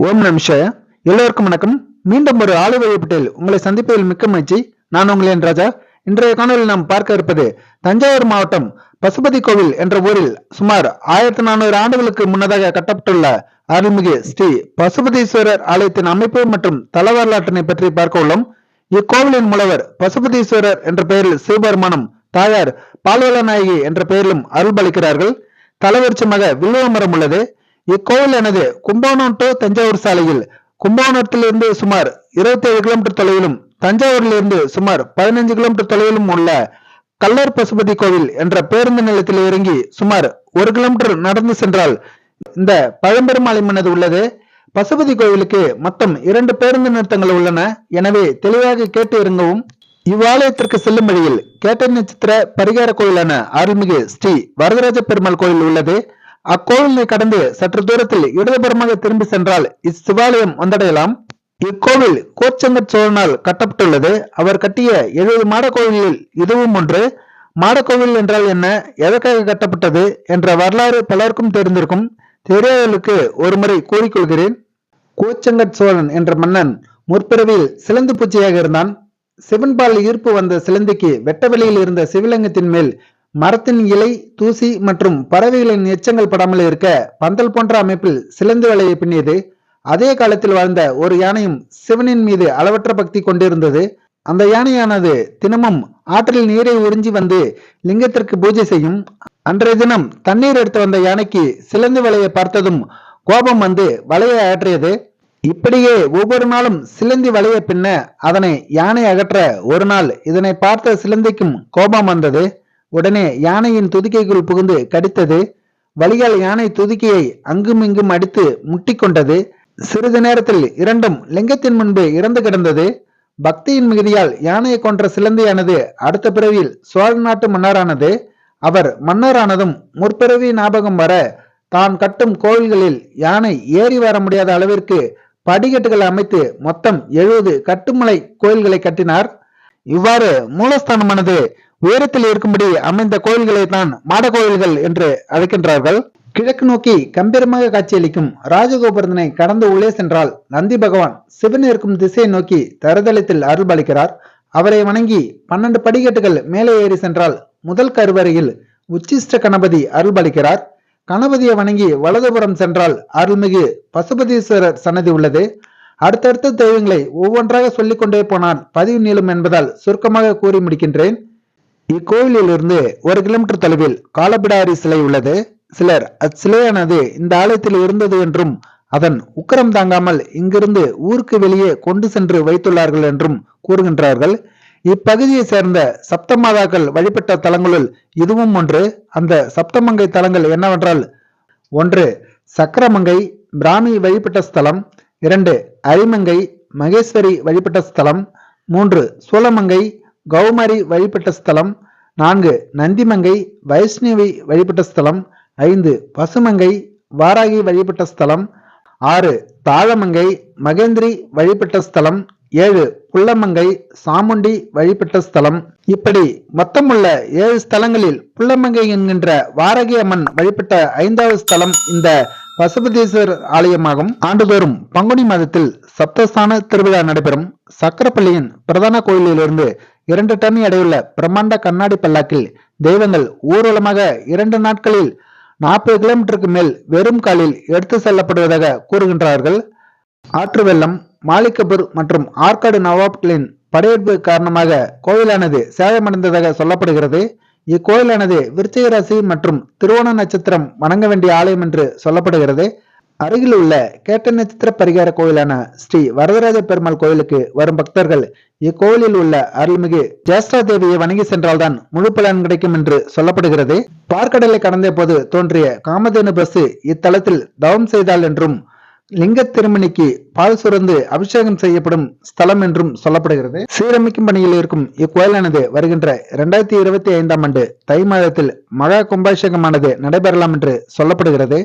ஓம் நமஷாய எல்லோருக்கும் வணக்கம். மீண்டும் ஒரு ஆளு பட்டேல் உங்களை சந்திப்பதில் மிக்க மகிழ்ச்சி. நான் உங்களின் ராஜா. இன்றைய காணொலியில் நாம் பார்க்க இருப்பது தஞ்சாவூர் மாவட்டம் பசுபதி கோவில் என்ற ஊரில் சுமார் ஆயிரத்தி நானூறு ஆண்டுகளுக்கு முன்னதாக கட்டப்பட்டுள்ள அருள்மிகு ஸ்ரீ பசுபதீஸ்வரர் ஆலயத்தின் அமைப்பு மற்றும் தல வரலாற்றினை பற்றி பார்க்க உள்ளோம். இக்கோவிலின் மூலவர் பசுபதீஸ்வரர் என்ற பெயரில் சிவபெருமானம் தாயார் பால்வள நாயகி என்ற பெயரிலும் அருள்பளிக்கிறார்கள். தலைவரிச்சமாக வில்லுவ மரம் உள்ளது. இக்கோவிலானது கும்பகோணம் டு தஞ்சாவூர் சாலையில். கும்பகோணத்திலிருந்து சுமார் இருபத்தி ஏழு கிலோமீட்டர் தொலைவிலும் தஞ்சாவூரிலிருந்து சுமார் பதினைஞ்சு கிலோமீட்டர் தொலைவிலும் உள்ள கல்லர் பசுபதி கோவில் என்ற பேருந்து நிலையத்தில் இறங்கி சுமார் ஒரு கிலோமீட்டர் நடந்து சென்றால் இந்த பழம்பெருமாளை மனது உள்ளது? பசுபதி கோவிலுக்கு மொத்தம் இரண்டு பேருந்து நிறுத்தங்கள் உள்ளன. எனவே தெளிவாக கேட்டு இறங்கவும் இவ்வாலயத்திற்கு செல்லும் வழியில் கேட்ட நட்சத்திர பரிகார கோயிலான அருள்மிகு ஸ்ரீ வரதராஜ பெருமாள் கோயில் உள்ளது. அக்கோவிலை கடந்து சற்று தூரத்தில் இடதுபுறமாக திரும்பி சென்றால் இச்சிவாலயம் வந்தடையலாம். இக்கோவில் கோச்சங்கட் சோழனால் கட்டப்பட்டுள்ளது. அவர் கட்டிய எழுபது மாட கோவிலில் இதுவும் ஒன்று. மாடக்கோவில் என்றால் என்ன? எதற்காக கட்டப்பட்டது? என்ற வரலாறு பலருக்கும் தெரிந்திருக்கும். தெரியாதவர்களுக்கு ஒரு முறை கூறிக்கொள்கிறேன். கோச்சங்கட் சோழன் என்ற மன்னன் முற்பிறவியில் சிலந்து பூச்சியாக இருந்தான். சிவன்பால் ஈர்ப்பு வந்த சிலந்திக்கு வெட்ட வெளியில் இருந்த சிவலிங்கத்தின் மேல் மரத்தின் இலை தூசி மற்றும் பறவைகளின் எச்சங்கள் படாமல் இருக்க பந்தல் போன்ற அமைப்பில் சிலந்து வலையை பின்னியது. அதே காலத்தில் வாழ்ந்த ஒரு யானையும் சிவனின் மீது அளவற்ற பக்தி கொண்டிருந்தது. அந்த யானையானது தினமும் ஆற்றில் நீரை உறிஞ்சி வந்து லிங்கத்திற்கு பூஜை செய்யும். அன்றைய தினம் தண்ணீர் எடுத்து வந்த யானைக்கு சிலந்து வலையை பார்த்ததும் கோபம் வந்து வலையை அகற்றியது. இப்படியே ஒவ்வொரு நாளும் சிலந்தி வலையை பின்ன அதனை யானை அகற்ற ஒரு நாள் இதனை பார்த்த சிலந்திக்கும் கோபம் வந்தது. உடனே யானையின் துதிக்கைக்குள் புகுந்து கடித்தது. வலியால் யானை துதிக்கையை அங்குமிங்கும் அடித்து அடித்து முட்டிக்கொண்டது. சிறிது நேரத்தில் இரண்டும் லிங்கத்தின் முன்பு இறந்து கிடந்தது. பக்தியின் மிகுதியால் யானையை கொன்ற சிலந்தையானது அடுத்த பிறவியில் சோழ நாட்டு மன்னரானது. அவர் மன்னரானதும் முற்பிறவி ஞாபகம் வர தான் கட்டும் கோவில்களில் யானை ஏறி வர முடியாத அளவிற்கு படிக்கட்டுகள் அமைத்து மொத்தம் எழுபது கட்டுமலை கோயில்களை கட்டினார். இவ்வாறு மூலஸ்தானமானது உயரத்தில் இருக்கும்படி அமைந்த கோயில்களை தான் மாட கோயில்கள் என்று அழைக்கின்றார்கள். கிழக்கு நோக்கி கம்பீரமாக காட்சியளிக்கும் ராஜகோபுரத்தினை கடந்து உள்ளே சென்றால் நந்தி பகவான் சிவன் இருக்கும் திசையை நோக்கி தரதளத்தில் அருள்பளிக்கிறார் அவரை வணங்கி பன்னெண்டு படிக்கட்டுகள் மேலே ஏறி சென்றால் முதல் கருவறையில் உச்சிஷ்ட கணபதி அருள்பளிக்கிறார் கணபதியை வணங்கி வலதுபுறம் சென்றால் அருள்மிகு பசுபதீஸ்வரர் சன்னதி உள்ளது. அடுத்தடுத்த தெய்வங்களை ஒவ்வொன்றாக சொல்லிக் கொண்டே போனால் பதிவு நீளும் என்பதால் சுருக்கமாக கூறி முடிக்கின்றேன். இக்கோவிலிலிருந்து ஒரு கிலோமீட்டர் தொலைவில் காலபிடாரி சிலை உள்ளது. சிலர் அச்சிலையானது இந்த ஆலயத்தில் இருந்தது என்றும் அதன் உக்கரம் தாங்காமல் இங்கிருந்து ஊருக்கு வெளியே கொண்டு சென்று வைத்துள்ளார்கள் என்றும் கூறுகின்றார்கள். இப்பகுதியை சேர்ந்த சப்தமாதாக்கள் வழிபட்ட தலங்களுள் இதுவும் ஒன்று. அந்த சப்தமங்கை தலங்கள் என்னவென்றால் ஒன்று சக்கரமங்கை பிராமி வழிபட்ட ஸ்தலம். இரண்டு அரிமங்கை மகேஸ்வரி வழிபட்ட ஸ்தலம். மூன்று சோழமங்கை கௌமரி வழிபட்ட ஸ்தலம். நான்கு நந்திமங்கை வைஷ்ணவி வழிபட்ட ஸ்தலம். ஐந்து பசுமங்கை வாராகி வழிபட்ட ஸ்தலம். ஆறு தாழமங்கை மகேந்திரி வழிபட்ட ஸ்தலம். ஏழு புள்ளமங்கை சாமுண்டி வழிபட்ட ஸ்தலம். இப்படி மொத்தமுள்ள ஏழு ஸ்தலங்களில் புள்ளமங்கை என்கின்ற வாரகி அம்மன் வழிபட்ட ஐந்தாவது ஸ்தலம் இந்த பசுபதீஸ்வரர் ஆலயமாகும். ஆண்டுதோறும் பங்குனி மாதத்தில் சப்தஸ்தான திருவிழா நடைபெறும். சக்கரப்பள்ளியின் பிரதான கோயிலிலிருந்து இரண்டு டன் எடையுள்ள பிரம்மாண்ட கண்ணாடி பல்லாக்கில் தெய்வங்கள் ஊர்வலமாக இரண்டு நாட்களில் நாற்பது கிலோமீட்டருக்கு மேல் வெறும் காலில் எடுத்து செல்லப்படுவதாக கூறுகின்றார்கள். ஆற்று வெள்ளம் மாலிகபூர் மற்றும் ஆற்காடு நவாப்களின் படையெடுப்பு காரணமாக கோயிலானது சேதமடைந்ததாக சொல்லப்படுகிறது. இக்கோயிலானது விருச்சிக ராசி மற்றும் திருவோண நட்சத்திரம் வணங்க வேண்டிய ஆலயம் என்று சொல்லப்படுகிறது. அருகில் உள்ள கேட்ட நட்சத்திர பரிகார கோயிலான ஸ்ரீ வரதராஜ பெருமாள் கோயிலுக்கு வரும் பக்தர்கள் இக்கோயிலில் உள்ள அருள்மிகு ஜேஷ்டா தேவியை வணங்கி சென்றால்தான் முழு பலன் கிடைக்கும் என்று சொல்லப்படுகிறது. பார்க்கடலை கடந்த போது தோன்றிய காமதேனு பஸ் இத்தலத்தில் தவம் செய்தால் என்றும் லிங்க திருமணிக்கு பால் சுரந்து அபிஷேகம் செய்யப்படும் ஸ்தலம் என்றும் சொல்லப்படுகிறது. சீரமைக்கும் பணியில் இருக்கும் இக்கோயிலானது வருகின்ற இரண்டாயிரத்தி இருபத்தி ஐந்தாம் ஆண்டு தை மாதத்தில் மகா கும்பாபிஷேகமானது நடைபெறலாம் என்று சொல்லப்படுகிறது.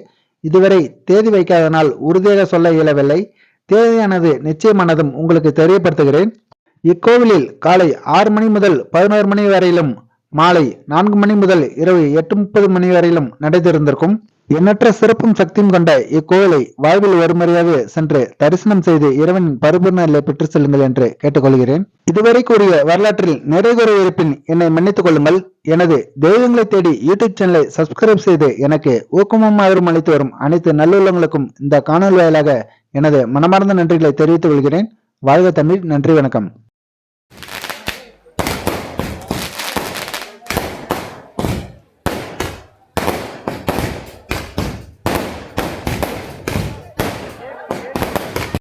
இதுவரை தேதி வைக்காதனால் உறுதியாக சொல்ல இயலவில்லை. தேதியானது நிச்சயமானதும் உங்களுக்கு தெரியப்படுத்துகிறேன். இக்கோவிலில் காலை ஆறு மணி முதல் பதினோரு மணி வரையிலும் மாலை நான்கு மணி முதல் இரவு எட்டு முப்பது மணி வரையிலும் நடைபெறிருந்திருக்கும் எண்ணற்ற சிறப்பும் சக்தியும் கொண்ட இக்கோவிலை வாழ்வில் ஒருமுறையாக சென்று தரிசனம் செய்து இறைவன் பரிபூர்ண பெற்று செல்லுங்கள் என்று கேட்டுக்கொள்கிறேன். இதுவரை கூறிய வரலாற்றில் நிறைகுறை இருப்பின் என்னை மன்னித்துக் கொள்ளுங்கள். எனது தெய்வங்களை தேடி யூடியூப் சேனலை சப்ஸ்கிரைப் செய்து எனக்கு ஊக்கமும் ஆதரவும் அளித்து வரும் அனைத்து நல்லுள்ளங்களுக்கும் இந்த காணொலி வாயிலாக எனது மனமார்ந்த நன்றிகளை தெரிவித்துக் கொள்கிறேன். வாழ்க தமிழ் நன்றி வணக்கம்.